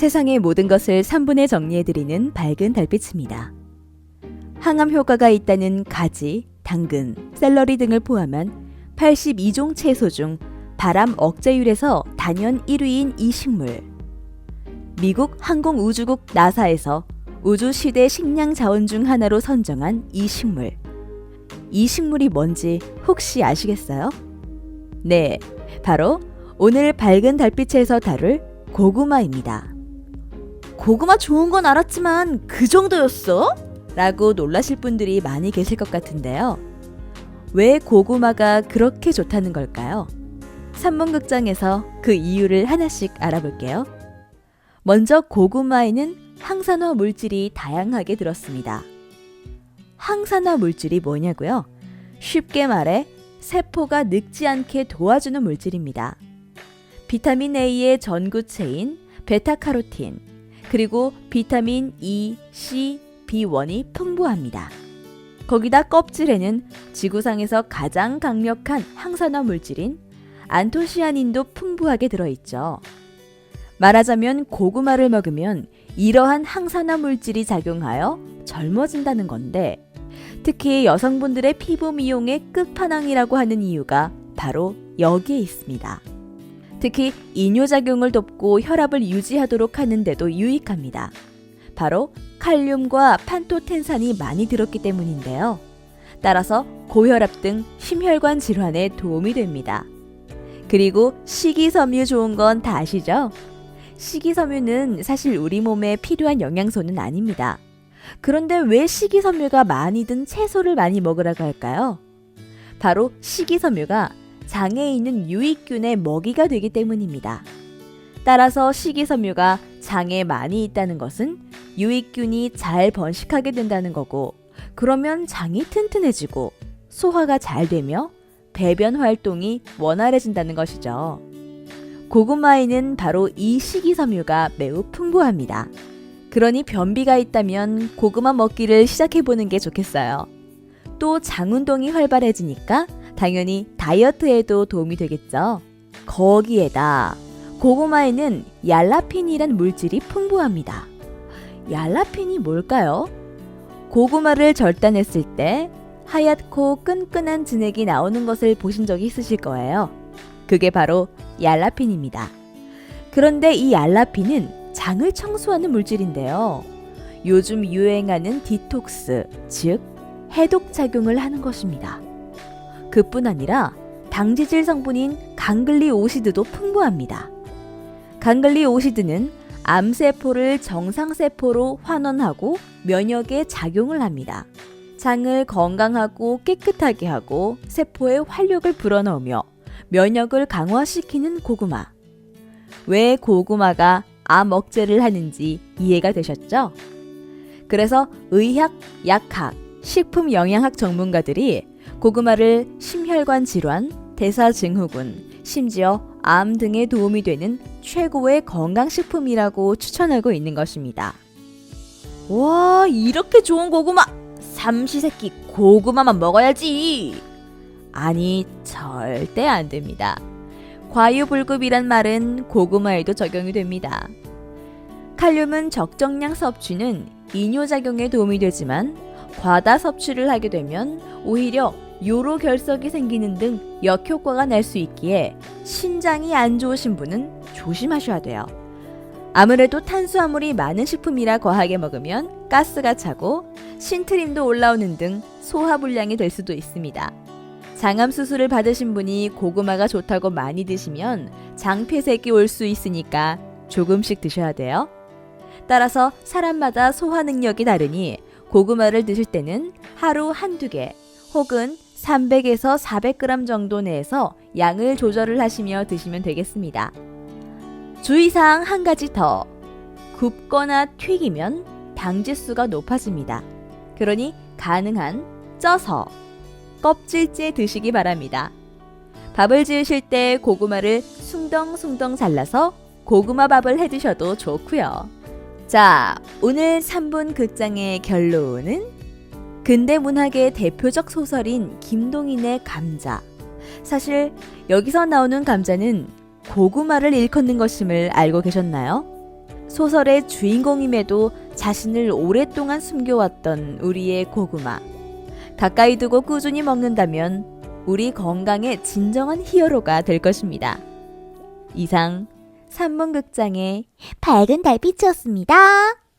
세상의 모든 것을 3분에 정리해드리는 밝은 달빛입니다. 항암 효과가 있다는 가지, 당근, 샐러리 등을 포함한 82종 채소 중 바람 억제율에서 단연 1위인 이 식물. 미국 항공우주국 나사에서 우주 시대 식량 자원 중 하나로 선정한 이 식물. 이 식물이 뭔지 혹시 아시겠어요? 네, 바로 오늘 밝은 달빛에서 다룰 고구마입니다. 고구마 좋은 건 알았지만 그 정도였어? 라고 놀라실 분들이 많이 계실 것 같은데요. 왜 고구마가 그렇게 좋다는 걸까요? 산문극장에서 그 이유를 하나씩 알아볼게요. 먼저 고구마에는 항산화 물질이 다양하게 들었습니다. 항산화 물질이 뭐냐고요? 쉽게 말해 세포가 늙지 않게 도와주는 물질입니다. 비타민 A의 전구체인 베타카로틴, 그리고 비타민 E, C, B1이 풍부합니다. 거기다 껍질에는 지구상에서 가장 강력한 항산화 물질인 안토시아닌도 풍부하게 들어있죠. 말하자면 고구마를 먹으면 이러한 항산화 물질이 작용하여 젊어진다는 건데 특히 여성분들의 피부 미용의 끝판왕이라고 하는 이유가 바로 여기에 있습니다. 특히 이뇨작용을 돕고 혈압을 유지하도록 하는데도 유익합니다. 바로 칼륨과 판토텐산이 많이 들었기 때문인데요. 따라서 고혈압 등 심혈관 질환에 도움이 됩니다. 그리고 식이섬유 좋은 건 다 아시죠? 식이섬유는 사실 우리 몸에 필요한 영양소는 아닙니다. 그런데 왜 식이섬유가 많이 든 채소를 많이 먹으라고 할까요? 바로 식이섬유가 장에 있는 유익균의 먹이가 되기 때문입니다. 따라서 식이섬유가 장에 많이 있다는 것은 유익균이 잘 번식하게 된다는 거고, 그러면 장이 튼튼해지고 소화가 잘 되며 배변 활동이 원활해진다는 것이죠. 고구마에는 바로 이 식이섬유가 매우 풍부합니다. 그러니 변비가 있다면 고구마 먹기를 시작해보는 게 좋겠어요. 또 장운동이 활발해지니까 당연히 다이어트에도 도움이 되겠죠. 거기에다 고구마에는 얄라핀이란 물질이 풍부합니다. 얄라핀이 뭘까요? 고구마를 절단했을 때 하얗고 끈끈한 진액이 나오는 것을 보신 적이 있으실 거예요. 그게 바로 얄라핀입니다. 그런데 이 얄라핀은 장을 청소하는 물질인데요. 요즘 유행하는 디톡스, 즉 해독 작용을 하는 것입니다. 그뿐 아니라 당지질 성분인 강글리오시드도 풍부합니다. 강글리오시드는 암세포를 정상세포로 환원하고 면역에 작용을 합니다. 장을 건강하고 깨끗하게 하고 세포의 활력을 불어넣으며 면역을 강화시키는 고구마. 왜 고구마가 암 억제를 하는지 이해가 되셨죠? 그래서 의학, 약학, 식품 영양학 전문가들이 고구마를 심혈관 질환, 대사증후군, 심지어 암 등에 도움이 되는 최고의 건강식품이라고 추천하고 있는 것입니다. 와, 이렇게 좋은 고구마! 삼시세끼 고구마만 먹어야지! 아니, 절대 안 됩니다. 과유불급이란 말은 고구마에도 적용이 됩니다. 칼륨은 적정량 섭취는 이뇨작용에 도움이 되지만 과다 섭취를 하게 되면 오히려 요로 결석이 생기는 등 역효과가 날 수 있기에 신장이 안 좋으신 분은 조심하셔야 돼요. 아무래도 탄수화물이 많은 식품이라 거하게 먹으면 가스가 차고 신트림도 올라오는 등 소화불량이 될 수도 있습니다. 장암 수술을 받으신 분이 고구마가 좋다고 많이 드시면 장폐색이 올 수 있으니까 조금씩 드셔야 돼요. 따라서 사람마다 소화 능력이 다르니 고구마를 드실 때는 하루 한두 개 혹은 300에서 400g 정도 내에서 양을 조절을 하시며 드시면 되겠습니다. 주의사항 한 가지 더. 굽거나 튀기면 당지수가 높아집니다. 그러니 가능한 쪄서 껍질째 드시기 바랍니다. 밥을 지으실 때 고구마를 숭덩숭덩 잘라서 고구마 밥을 해 드셔도 좋고요. 자, 오늘 3분 극장의 결론은 근대 문학의 대표적 소설인 김동인의 감자. 사실 여기서 나오는 감자는 고구마를 일컫는 것임을 알고 계셨나요? 소설의 주인공임에도 자신을 오랫동안 숨겨왔던 우리의 고구마. 가까이 두고 꾸준히 먹는다면 우리 건강의 진정한 히어로가 될 것입니다. 이상 산문극장의 밝은 달빛이었습니다.